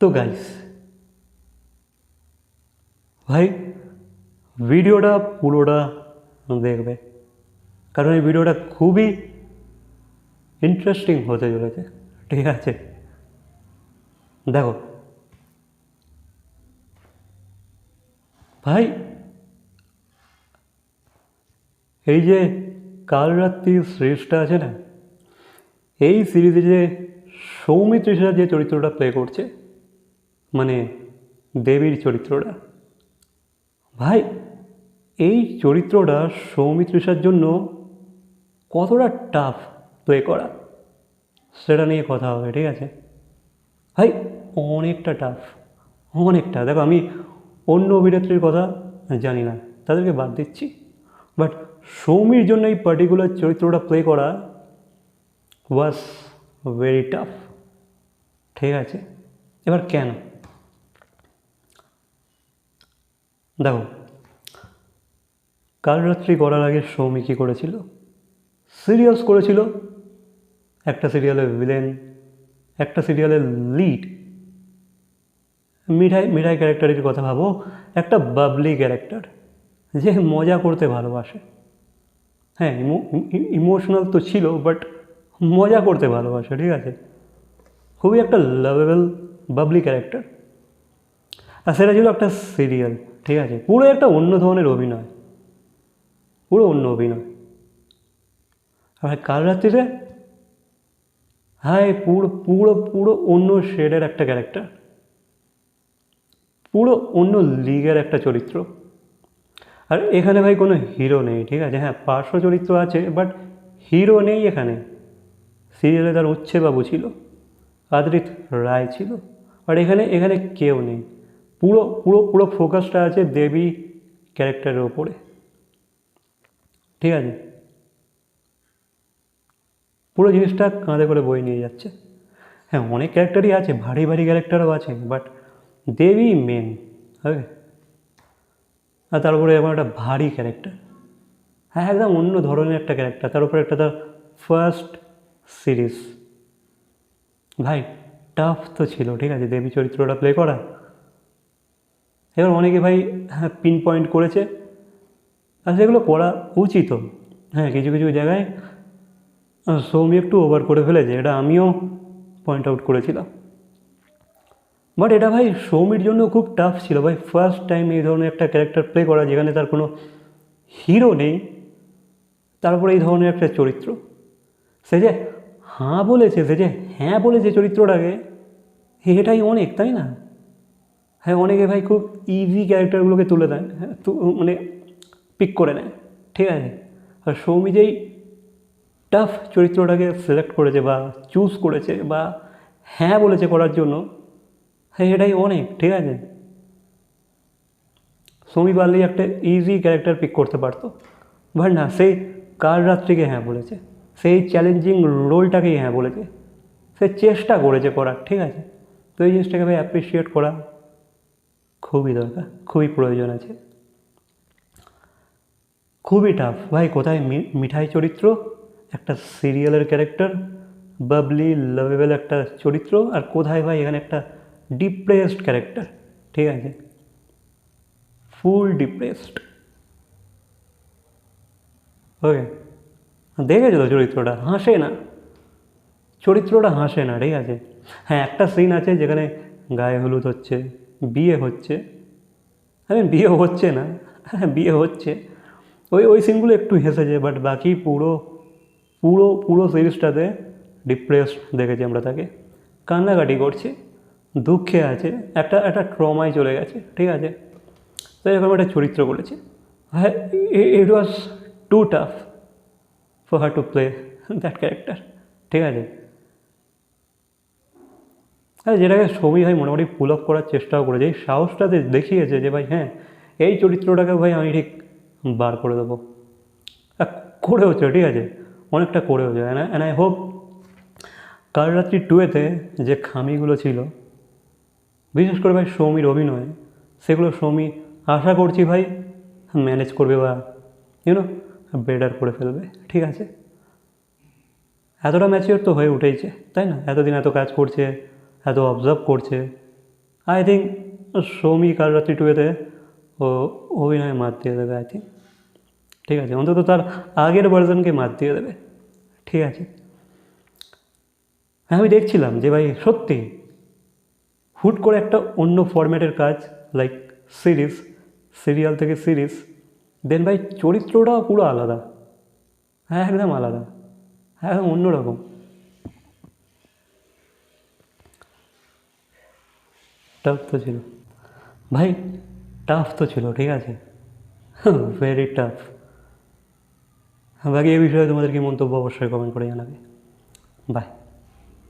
তো গাইস ভাই ভিডিওটা পুরোটা দেখবে। কারণ এই ভিডিওটা খুবই ইন্টারেস্টিং হতে চলেছে, ঠিক আছে? দেখো। ভাই, এই যে কাল রাত্রি সিরিজটা আছে না, এই সিরিজে যে সৌমিত্রিষা যে চরিত্রটা প্লে করছে মানে দেবীর চরিত্রটা। ভাই, এই চরিত্রটা সৌমিত্রিষার জন্য কতটা টাফ প্লে করা। সেটা নিয়ে কথা হবে, ঠিক আছে? ভাই, অনেকটা টাফ অনেকটা। দেখো, আমি অন্য অভিনেত্রীর কথা জানি না, তাদেরকে বাদ দিচ্ছি। বাট সৌমির জন্য এই পার্টিকুলার চরিত্রটা প্লে করা ওয়াজ ভেরি টাফ ঠিক আছে? এবার কেন? দেখো, কাল রাত্রি করার আগে সৌমি কী করেছিল? সিরিয়ালস করেছিল। একটা সিরিয়ালের ভিলেন একটা সিরিয়ালের লিড মিঠাই মিঠাই ক্যারেক্টারের কথা ভাবো, একটা বাবলি ক্যারেক্টার যে মজা করতে ভালোবাসে। হ্যাঁ ইমোশনাল তো ছিল বাট মজা করতে ভালোবাসে, ঠিক আছে? খুবই একটা লাভেবল বাবলি ক্যারেক্টার আর সেটা ছিল একটা সিরিয়াল ঠিক আছে? পুরো একটা অন্য ধরনের অভিনয়। পুরো অন্য অভিনয়। আর কাল রাত্রিতে হ্যাঁ পুরো পুরো পুরো অন্য শেডের একটা ক্যারেক্টার পুরো অন্য লিগের একটা চরিত্র। আর এখানে ভাই কোনো হিরো নেই, ঠিক আছে? হ্যাঁ পার্শ্ব চরিত্র আছে বাট হিরো নেই এখানে। সিরিয়ালে তার উচ্ছে বাবু ছিল, আদ্রিত রায় ছিল আর এখানে এখানে কেউ নেই। পুরো পুরো পুরো ফোকাসটা আছে দেবী ক্যারেক্টারের ওপরে ঠিক আছে? পুরো জিনিসটা কাঁধে করে বই নিয়ে যাচ্ছে। হ্যাঁ অনেক ক্যারেক্টারই আছে, ভারী ভারী ক্যারেক্টারও আছে বাট দেবী মেন ওকে আর তার উপরে এমন একটা ভারী ক্যারেক্টার হ্যাঁ একদম অন্য ধরনের একটা ক্যারেক্টার তার উপরে একটা তার ফার্স্ট সিরিজ ভাই টাফ তো ছিল, ঠিক আছে? দেবী চরিত্রটা প্লে করা এবার অনেকে ভাই হ্যাঁ পিন পয়েন্ট করেছে। আর সেগুলো করা উচিত। হ্যাঁ কিছু কিছু জায়গায় সৌমি একটু ওভার করে ফেলেছে। এটা আমিও পয়েন্ট আউট করেছিলাম। বাট এটা ভাই সৌমির জন্য খুব টাফ ছিল। ভাই ফার্স্ট টাইম এই ধরনের একটা ক্যারেক্টার প্লে করা যেখানে তার কোনো হিরো নেই, তারপরে এই ধরনের একটা চরিত্র। সে যে হাঁ বলেছে, সে যে হ্যাঁ বলেছে চরিত্রটাকে এটাই অনেক, তাই না? হ্যাঁ অনেকে ভাই খুব ইজি ক্যারেক্টারগুলোকে তুলে দেয় হ্যাঁ মানে পিক করে নেয়, ঠিক আছে? আর সৌমি যেই টাফ চরিত্রটাকে সিলেক্ট করেছে বা চুজ করেছে বা হ্যাঁ বলেছে করার জন্য হ্যাঁ এটাই অনেক, ঠিক আছে? সৌমি পারলেই একটা ইজি ক্যারেক্টার পিক করতে পারতো। বাট না, সেই কাল রাত্রিকে হ্যাঁ বলেছে, সেই চ্যালেঞ্জিং রোলটাকেই হ্যাঁ বলেছে, সে চেষ্টা করেছে করার, ঠিক আছে? তো এই জিনিসটাকে ভাই অ্যাপ্রিসিয়েট করা খুবই দরকার, খুবই প্রয়োজন আছে। খুবই টাফ ভাই, কোথায় মিঠাই চরিত্র? একটা সিরিয়ালের ক্যারেক্টার বাবলি লাভেবল একটা চরিত্র, আর কোথায় ভাই এখানে একটা ডিপ্রেসড ক্যারেক্টার ঠিক আছে? ফুল ডিপ্রেসড ওকে দেখেছ তো চরিত্রটা? হাসে না। চরিত্রটা হাসে না, ঠিক আছে? হ্যাঁ একটা সিন আছে যেখানে গায়ে হলুদ হচ্ছে। বিয়ে হচ্ছে। আমি বিয়ে হচ্ছে না। হ্যাঁ বিয়ে হচ্ছে। ওই ওই সিনগুলো একটু হেসেছে বাট বাকি পুরো পুরো পুরো সিরিজটাতে ডিপ্রেসড দেখেছি আমরা তাকে। কান্নাকাটি করছে, দুঃখে আছে, একটা একটা ট্রমায় চলে গেছে, ঠিক আছে? তো এরকম একটা চরিত্র করেছে। হ্যাঁ it was too tough for her to play that character ঠিক আছে? হ্যাঁ যেটাকে ছবি ভাই মোটামুটি পুল আপ করার চেষ্টাও করেছে, এই সাহসটাতে দেখিয়েছে যে ভাই হ্যাঁ এই চরিত্রটাকে ভাই আমি ঠিক বার করে দেবো। আর করেওছে ঠিক আছে? অনেকটা করেওছে অ্যান্ড আই হোপ কাল রাত্রি টুয়েতে যে খামিগুলো ছিল, বিশেষ করে ভাই সৌমির অভিনয়, সেগুলো সৌমি আশা করছি ভাই ম্যানেজ করবে বা ইউনো বেটার করে ফেলবে, ঠিক আছে? এতটা ম্যাচিওর তো হয়ে উঠেইছে, তাই না? এতদিন এত কাজ করছে এত অবজার্ভ করছে। আই থিঙ্ক সৌমি কাল রাত্রি টুয়েতে ও, অভিনয় মাত দিয়ে দেবে আই থিঙ্ক ঠিক আছে, অন্তত তার আগের ভার্জনকে মাত দিয়ে দেবে। ঠিক আছে। হ্যাঁ আমি দেখছিলাম যে ভাই, সত্যি, হুট করে একটা অন্য ফরম্যাটের কাজ লাইক সিরিজ সিরিয়াল থেকে সিরিজ দেন ভাই চরিত্রটাও পুরো আলাদা। হ্যাঁ একদম আলাদা। হ্যাঁ একদম অন্যরকম। টাফ তো ছিল। ভাই টাফ তো ছিল, ঠিক আছে? ভেরি টাফ বাকি এই বিষয়ে তোমাদের কি মন্তব্য, অবশ্যই কমেন্ট করে জানাবে। বাই